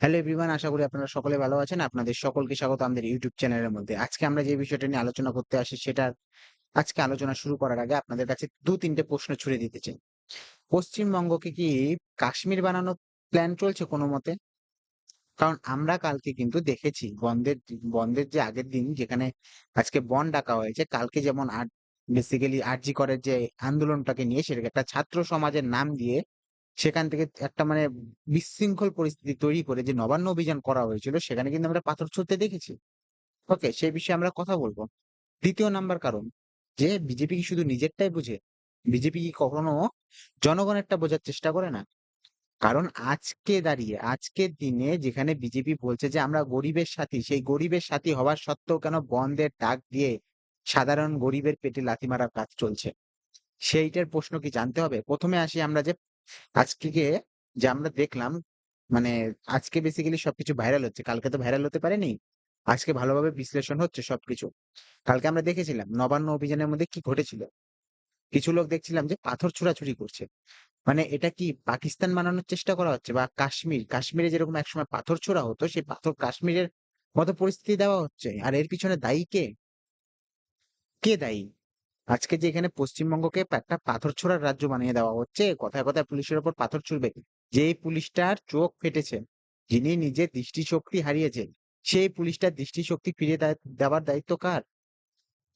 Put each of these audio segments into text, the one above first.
Hello everyone আশা করি আপনারা সকলে ভালো আছেন। আপনাদের সকলকে স্বাগত আমাদের ইউটিউব চ্যানেলের মধ্যে। আজকে আমরা যে বিষয়টা নিয়ে আলোচনা করতে আসি সেটা আজকে আলোচনা শুরু করার আগে আপনাদের কাছে দু তিনটে প্রশ্ন ছুড়ে দিতে চাই। পশ্চিমবঙ্গকে কি কাশ্মীর বানানোর প্ল্যান চলছে কোনো মতে কারণ আমরা কালকে কিন্তু দেখেছি বন্ধের বন্ধের যে আগের দিন যেখানে আজকে বন ডাকা হয়েছে, কালকে যেমন বেসিক্যালি আরজি করের যে আন্দোলনটাকে নিয়ে সেটাকে একটা ছাত্র সমাজের নাম দিয়ে সেখান থেকে একটা মানে বিশৃঙ্খল পরিস্থিতি তৈরি করে যে নবান্ন অভিযান করা হয়েছিল সেখানে কিন্তু আমরা পাথর ছুঁড়তে দেখেছি। ওকে? সেই বিষয়ে আমরা কথা বলব দ্বিতীয় নাম্বার কারণ যে বিজেপি কি শুধু নিজেরটাই বুঝে? বিজেপি কি কখনো জনগণেরটা বোঝার চেষ্টা করে না? কারণ আজকে দাঁড়িয়ে আজকের দিনে যেখানে বিজেপি বলছে যে আমরা গরিবের সাথী, সেই গরিবের সাথী হওয়ার সত্ত্বেও কেন বন্ধের ডাক দিয়ে সাধারণ গরিবের পেটে লাথি মারার কাজ চলছে? সেইটার প্রশ্ন কি জানতে হবে? প্রথমে আসি আমরা যে আজকে যে আমরা দেখলাম মানে আজকে বেসিক্যালি সবকিছু ভাইরাল হচ্ছে। কালকে তো ভাইরাল হতে পারেনি। আজকে ভালোভাবে বিশ্লেষণ হচ্ছে সবকিছু। কালকে আমরা দেখেছিলাম নবান্ন অভিযানের মধ্যে কি ঘটেছিল। কিছু লোক দেখছিলাম যে পাথর ছোড়াছুড়ি করছে। মানে এটা কি পাকিস্তান বানানোর চেষ্টা করা হচ্ছে বা কাশ্মীর, কাশ্মীরে যেরকম একসময় পাথর ছোড়া হতো সেই পাথর কাশ্মীরের মতো পরিস্থিতি দেওয়া হচ্ছে। আর এর পিছনে দায়ী কে? কে দায়ী? আজকে যে এখানে পশ্চিমবঙ্গকে একটা পাথর ছোড়ার রাজ্য বানিয়ে দেওয়া হচ্ছে, কথায়, কথায় পুলিশের উপর পাথর ছুড়বে। যেই পুলিশটার চোখ ফেটেছে, যিনি নিজের দৃষ্টিশক্তি হারিয়েছেন, সেই পুলিশটার দৃষ্টিশক্তি ফিরিয়ে দে দেওয়ার দায়িত্ব কার?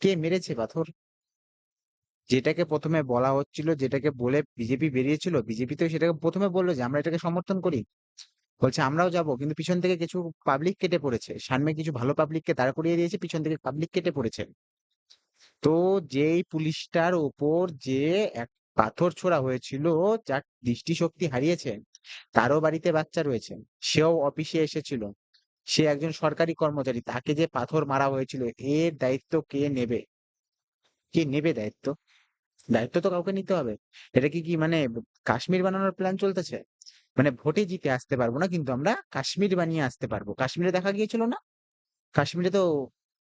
কে মেরেছে পাথর? যেটাকে প্রথমে বলা হচ্ছিল, যেটাকে বলে বিজেপি বেরিয়েছিল, বিজেপি তো সেটাকে প্রথমে বলল যে আমরা এটাকে সমর্থন করি। বলছে আমরাও যাব। কিন্তু পিছন থেকে কিছু পাবলিক কেটে পড়েছে। সামনে কিছু ভালো পাবলিককে দাঁড় করিয়ে দিয়েছে, পিছন থেকে পাবলিক কেটে পড়েছে। তো যেই পুলিশটার উপর যে এক পাথর ছোড়া হয়েছিল, যার দৃষ্টিশক্তি হারিয়েছে, তারও বাড়িতে বাচ্চা রয়েছে। সেও অফিসে এসেছিল। সে একজন সরকারি কর্মচারী। তাকে যে পাথর মারা হয়েছিল, এর দায়িত্ব কে নেবে? কে নেবে দায়িত্ব? দায়িত্ব তো কাউকে নিতে হবে। এটা কি, কি মানে কাশ্মীর বানানোর প্ল্যান চলতেছে? মানে ভোটে জিতে আসতে পারব না কিন্তু আমরা কাশ্মীর বানিয়ে আসতে পারব। কাশ্মীরে দেখা গিয়েছিল না? কাশ্মীরে তো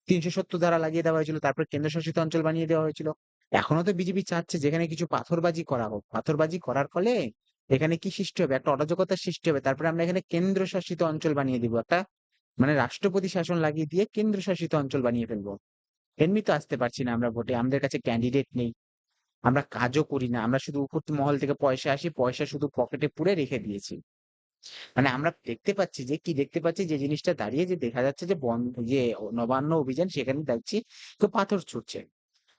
৩৭০ ধারা লাগিয়ে দেওয়া হয়েছিল। তারপর কেন্দ্রশাসিত অঞ্চল বানিয়ে দেওয়া হয়েছিল। এখনও তো বিজেপি চাচ্ছে যেখানে কিছু পাথরবাজি করা হোক। পাথরবাজি করার ফলে এখানে কি সৃষ্টি হবে? একটা অরাজকতার সৃষ্টি হবে। তারপরে আমরা এখানে কেন্দ্রশাসিত অঞ্চল বানিয়ে দিব। একটা মানে রাষ্ট্রপতি শাসন লাগিয়ে দিয়ে কেন্দ্রশাসিত অঞ্চল বানিয়ে ফেলব। এমনি তো আসতে পারছি না আমরা ভোটে। আমাদের কাছে ক্যান্ডিডেট নেই। আমরা কাজও করি না। আমরা শুধু উপর মহল থেকে পয়সা আসি, পয়সা শুধু পকেটে পুরে রেখে দিয়েছি। মানে আমরা দেখতে পাচ্ছি যে কি দেখতে পাচ্ছি যে জিনিসটা দাঁড়িয়ে যে দেখা যাচ্ছে যে বন যে নবান্ন অভিযান সেখানে দেখছি তো পাথর ছুটছে।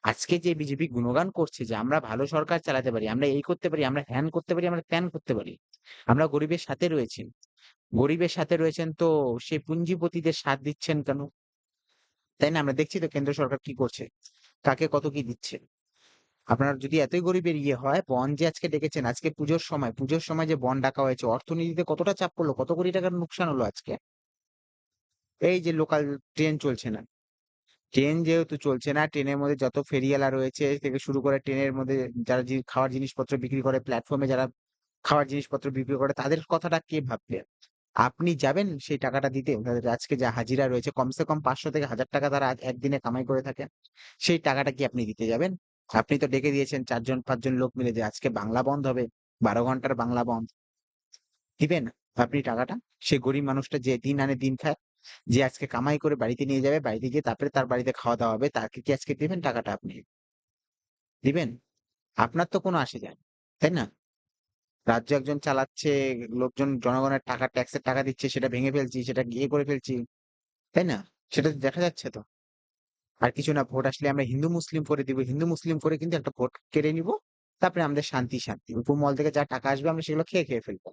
আজকে যে বিজেপি গুণগান করছে যে আমরা ভালো সরকার চালাতে পারি, আমরা এই করতে পারি, আমরা হ্যান করতে পারি, আমরা ত্যান করতে পারি। আমরা গরিবের সাথে রয়েছি। গরিবের সাথে রয়েছেন তো সে পুঞ্জিপতিদের সাথ দিচ্ছেন কেন? তাই না? আমরা দেখছি তো কেন্দ্র সরকার কি করছে। কাকে কত কি দিচ্ছে। আপনার যদি এতই গরিবের ইয়ে হয়, বন যে আজকে ডেকেছেন, আজকে পুজোর সময়, পুজোর সময় যে বন ডাকা হয়েছে, অর্থনীতিতে কতটা চাপ পড়ল, কত কোটি টাকার নোকসান হলো আজকে? এই যে লোকাল ট্রেন চলছে না। ট্রেন যেহেতু চলছে না, ট্রেনের মধ্যে যত ফেরিওয়ালা রয়েছে থেকে শুরু করে ট্রেনের মধ্যে যারা খাওয়ার জিনিসপত্র বিক্রি করে, প্ল্যাটফর্মে যারা খাওয়ার জিনিসপত্র বিক্রি করে, তাদের কথাটা কে ভাববে? আপনি যাবেন সেই টাকাটা দিতে? আজকে যা হাজিরা রয়েছে কমসে কম ৫০০ থেকে ৳১,০০০ তারা আজ একদিনে কামাই করে থাকে। সেই টাকাটা কি আপনি দিতে যাবেন? আপনি তো ডেকে দিয়েছেন চারজন পাঁচজন লোক মিলে যে আজকে বাংলা বন্ধ হবে। ১২ ঘণ্টার বাংলা বন্ধ। দিবেন আপনি টাকাটা? সে গরিব মানুষটা যে দিন আনে দিন খায়, যে আজকে কামাই করে বাড়িতে নিয়ে যাবে, বাড়িতে গিয়ে তারপরে তার বাড়িতে খাওয়া-দাওয়া হবে, তাকে কি আজকে দিবেন টাকাটা আপনি? দিবেন? আপনার তো কোনো আসে যায় তাই না? রাজ্য একজন চালাচ্ছে, লোকজন জনগণের টাকা ট্যাক্সের টাকা দিচ্ছে, সেটা ভেঙে ফেলছি, সেটা ইয়ে করে ফেলছি। তাই না? সেটা দেখা যাচ্ছে তো। আর কিছু না ভোট আসলে আমরা হিন্দু মুসলিম করে দিব। হিন্দু মুসলিম করে কিন্তু একটা ভোট কেড়ে নিব। তারপরে আমাদের শান্তি, শান্তি। উপরমহল থেকে যা টাকা আসবে আমরা সেগুলো খেয়ে, খেয়ে ফেলব।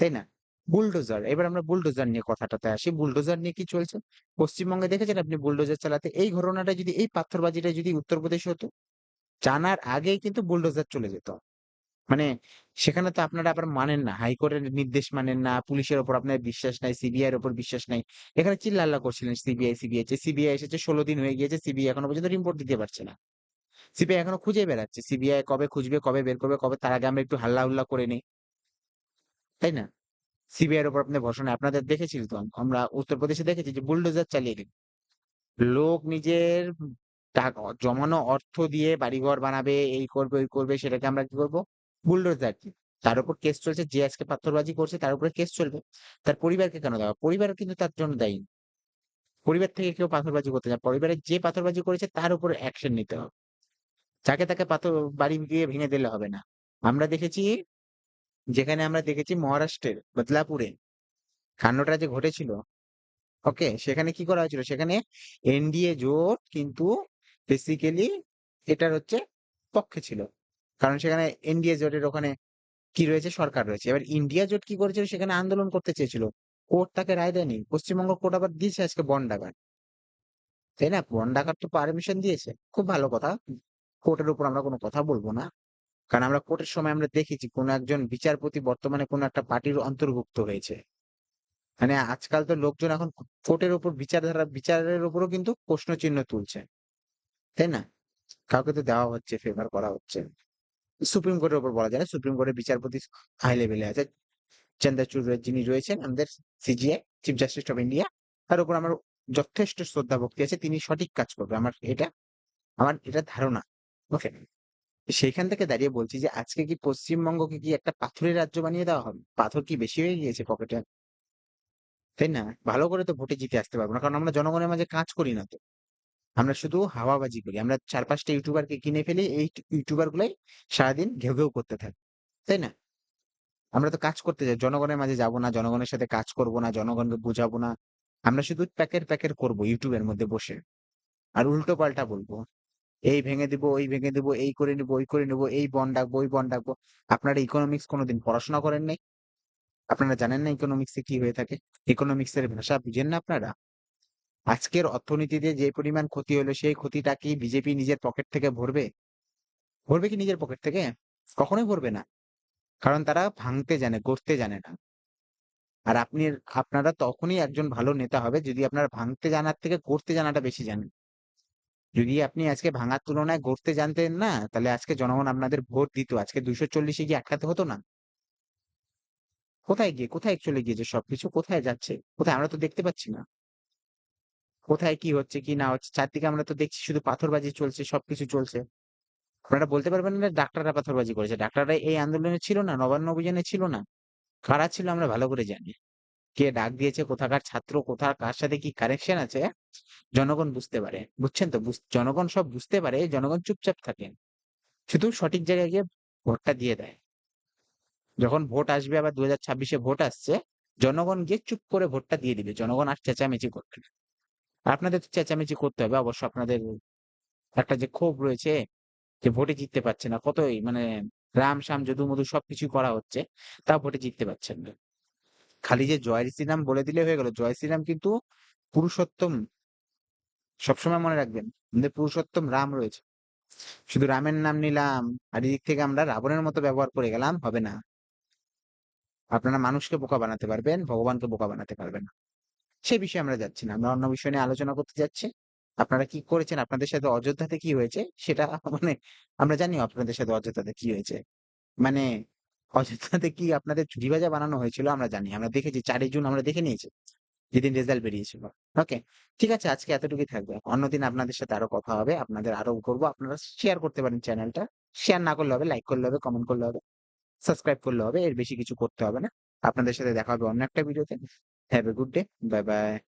তাই না? বুলডোজার। এবার আমরা বুলডোজার নিয়ে কথাটাতে আসি। বুলডোজার নিয়ে কি চলছে? পশ্চিমবঙ্গে দেখেছেন আপনি বুলডোজার চালাতে? এই ঘটনাটা যদি এই পাথরবাজিটা যদি উত্তরপ্রদেশে হতো, জানার আগেই কিন্তু বুলডোজার চলে যেত। মানে সেখানে তো আপনারা আবার মানেন না। হাইকোর্টের নির্দেশ মানেন না, পুলিশের উপর আপনার বিশ্বাস নাই, সিবিআই এর উপর বিশ্বাস নাই। এখানে চিল্লাল্লা করছিলেন সিবিআই, সিবিআই সিবিআই এসেছে ১৬ দিন হয়ে গিয়েছে, সিবিআই এখনও পর্যন্ত রিপোর্ট দিতে পারছে না। সিবিআই এখনও খুঁজে বেড়াচ্ছে। সিবিআই কবে খুঁজবে, কবে বের করবে, কবে তার আগে আমরা একটু হাল্লা-হুল্লা করে নেই। তাই না? সিবিআই এর উপর আপনাদের ভরসা নাই। আপনাদের দেখেছি তো আমরা উত্তরপ্রদেশে দেখেছি যে বুলডোজার চালিয়ে দিল। লোক নিজের টাকা জমানো অর্থ দিয়ে বাড়িঘর বানাবে, এই করবে, ওই করবে সেটাকে আমরা কি করব? বুলডোজার দিই। তার উপর কেস চলছে, যে আজকে পাথরবাজি করছে, তার উপরে কেস চলবে। তার পরিবারকে কেন দেওয়া? পরিবার কিন্তু তার জন্য দায়ী। পরিবার থেকে কেউ পাথরবাজি করতে যায় পরিবারের যে পাথরবাজি করেছে, তার উপর অ্যাকশন নিতে হবে। যাকে তাকে পাথর বাড়ি গিয়ে ভেঙে দিলে হবে না। আমরা দেখেছি, যেখানে আমরা দেখেছি মহারাষ্ট্রের বদলাপুরে কাণ্ডটা যে ঘটেছিল, ওকে, সেখানে কি করা হয়েছিল? সেখানে এনডিএ জোট কিন্তু বেসিক্যালি এটার হচ্ছে পক্ষে ছিল। কারণ সেখানে এনডিএ জোটের ওখানে কি রয়েছে? সরকার রয়েছে। এবার ইন্ডিয়া জোট কি করেছিল? সেখানে আন্দোলন করতে চেয়েছিল। কোর্ট তাকে রায় দেয়নি। পশ্চিমবঙ্গ কোর্ট আবার দিয়েছে আজকে বন ডাকার তাই না? বন ডাকার তো পারমিশন দিয়েছে। খুব ভালো কথা। কোর্টের উপর আমরা কোনো কথা বলব না। কারণ আমরা কোর্টের সময় আমরা দেখেছি কোন একজন বিচারপতি বর্তমানে কোন একটা পার্টির অন্তর্ভুক্ত হয়েছে। মানে আজকাল তো লোকজন এখন কোর্টের উপর বিচারধারা, বিচারের উপরও কিন্তু প্রশ্ন চিহ্ন তুলছে। তাই না? কাউকে তো দেওয়া হচ্ছে ফেভার করা হচ্ছে। সুপ্রিম কোর্টের উপর বলা যায়। সুপ্রিম কোর্টের বিচারপতি হাই লেভেলে আছে। চন্দ্রচূড় যিনি রয়েছেন, আমাদের CJI chief justice of India তার উপর আমার যথেষ্ট শ্রদ্ধা, ভক্তি আছে। তিনি সঠিক কাজ করবে। আমার এটা আমার এটা ধারণা। ওকে সেইখান থেকে দাঁড়িয়ে বলছি যে, আজকে কি পশ্চিমবঙ্গকে কি একটা পাথরের রাজ্য বানিয়ে দেওয়া হবে? পাথর কি বেশি হয়ে গিয়েছে পকেটে? তাই না? ভালো করে তো ভোটে জিতে আসতে পারব না। কারণ আমরা জনগণের মাঝে কাজ করি না তো। আমরা শুধু হাওয়াবাজি করি। আমরা চার পাঁচটা ইউটিউবারকে কিনে ফেলি, এই ইউটিউবার গুলাই সারাদিন ঘেউ ঘেউ করতে থাকি, তাই না? আমরা তো কাজ করতে যাই, জনগণের মাঝে যাব না, জনগণের সাথে কাজ করব না, জনগণকে বুঝাবো না। আমরা শুধু প্যাকের প্যাকের করব ইউটিউবের মধ্যে বসে। আর উল্টো পাল্টা বলব, এই ভেঙে দিব, ওই ভেঙে দিব, এই করে নিব, ওই করে নিব, এই বন ডাকবো, ওই বন ডাকবো। আপনারা ইকোনমিক্স কোনোদিন পড়াশোনা করেন নাই? আপনারা জানেন না ইকোনমিক্সে কি হয়ে থাকে? ইকোনমিক্স এর ভাষা বুঝেন না আপনারা? আজকের অর্থনীতিতে যে পরিমাণ ক্ষতি হলো, সেই ক্ষতিটা কি বিজেপি নিজের পকেট থেকে ভরবে? ভরবে কি নিজের পকেট থেকে? কখনোই ভরবে না। কারণ তারা ভাঙতে জানে, গড়তে জানে না। আর আপনি, আপনারা তখনই একজন ভালো নেতা হবে যদি আপনার ভাঙতে জানার থেকে গড়তে জানাটা বেশি জানেন। যদি আপনি আজকে ভাঙার তুলনায় গড়তে জানতেন না, তাহলে আজকে জনগণ আপনাদের ভোট দিত। আজকে দুইশো চল্লিশে গিয়ে আটকাতে হতো না। কোথায় গিয়ে, কোথায় চলে গিয়েছে সবকিছু? কোথায় যাচ্ছে? কোথায়? আমরা তো দেখতে পাচ্ছি না। কোথায় কি হচ্ছে, কি না হচ্ছে, চারদিকে আমরা তো দেখছি শুধু পাথরবাজি চলছে, সবকিছু চলছে। আপনারা বলতে পারবেন না ডাক্তাররা পাথরবাজি করেছে। ডাক্তাররা এই আন্দোলনে ছিল না, নবান্ন অভিযানে ছিল না। কারা ছিল আমরা ভালো করে জানি। কে ডাক দিয়েছে, কোথাকার ছাত্র কোথা কার সাথে কি কানেকশন আছে, জনগণ বুঝতে পারে। বুঝছেন তো? জনগণ সব বুঝতে পারে, জনগণ চুপচাপ থাকে। শুধু সঠিক জায়গায় গিয়ে ভোটটা দিয়ে দেয়। যখন ভোট আসবে, আবার দু হাজার ছাব্বিশে ভোট আসছে, জনগণ গিয়ে চুপ করে ভোটটা দিয়ে দিবে। জনগণ আর চেঁচামেচি করবে না। আপনাদের চেঁচামেচি করতে হবে, অবশ্য আপনাদের একটা যে ক্ষোভ রয়েছে যে ভোটে জিততে পারছে না, কতই মানে রাম শাম যদু মধু সবকিছু করা হচ্ছে তা ভোটে জিততে পারছেন না। খালি যে জয় শ্রীরাম বলে দিলে হয়ে গেল, জয় শ্রীরাম কিন্তু পুরুষোত্তম, সবসময় মনে রাখবেন আমাদের পুরুষোত্তম রাম রয়েছে। শুধু রামের নাম নিলাম, আর এদিক থেকে আমরা রাবণের মতো ব্যবহার করে গেলাম, হবে না। আপনারা মানুষকে বোকা বানাতে পারবেন, ভগবানকে বোকা বানাতে পারবেন না। সে বিষয়ে আমরা যাচ্ছি না। আমরা অন্য বিষয় নিয়ে আলোচনা করতে যাচ্ছি। আপনারা কি করেছেন? আপনাদের সাথে অযোধ্যাতে কি হয়েছে? সেটা মানে আমরা জানি আপনাদের সাথে অযোধ্যাতে কি হয়েছে। মানে অযোধ্যাতে কি আপনাদের চুরি ভাজা বানানো হয়েছিল আমরা জানি। আমরা দেখেছি, চারই জুন আমরা দেখে নিয়েছি, যেদিন রেজাল্ট বেরিয়েছিল। ওকে ঠিক আছে, আজকে এতটুকুই থাকবে। অন্যদিন আপনাদের সাথে আরও কথা হবে। আপনাদের আরও করব। আপনারা শেয়ার করতে পারেন চ্যানেলটা শেয়ার না করলে হবে লাইক করলে হবে কমেন্ট করলে হবে সাবস্ক্রাইব করলে হবে, এর বেশি কিছু করতে হবে না। আপনাদের সাথে দেখা হবে অন্য একটা ভিডিওতে Have a good day. Bye bye.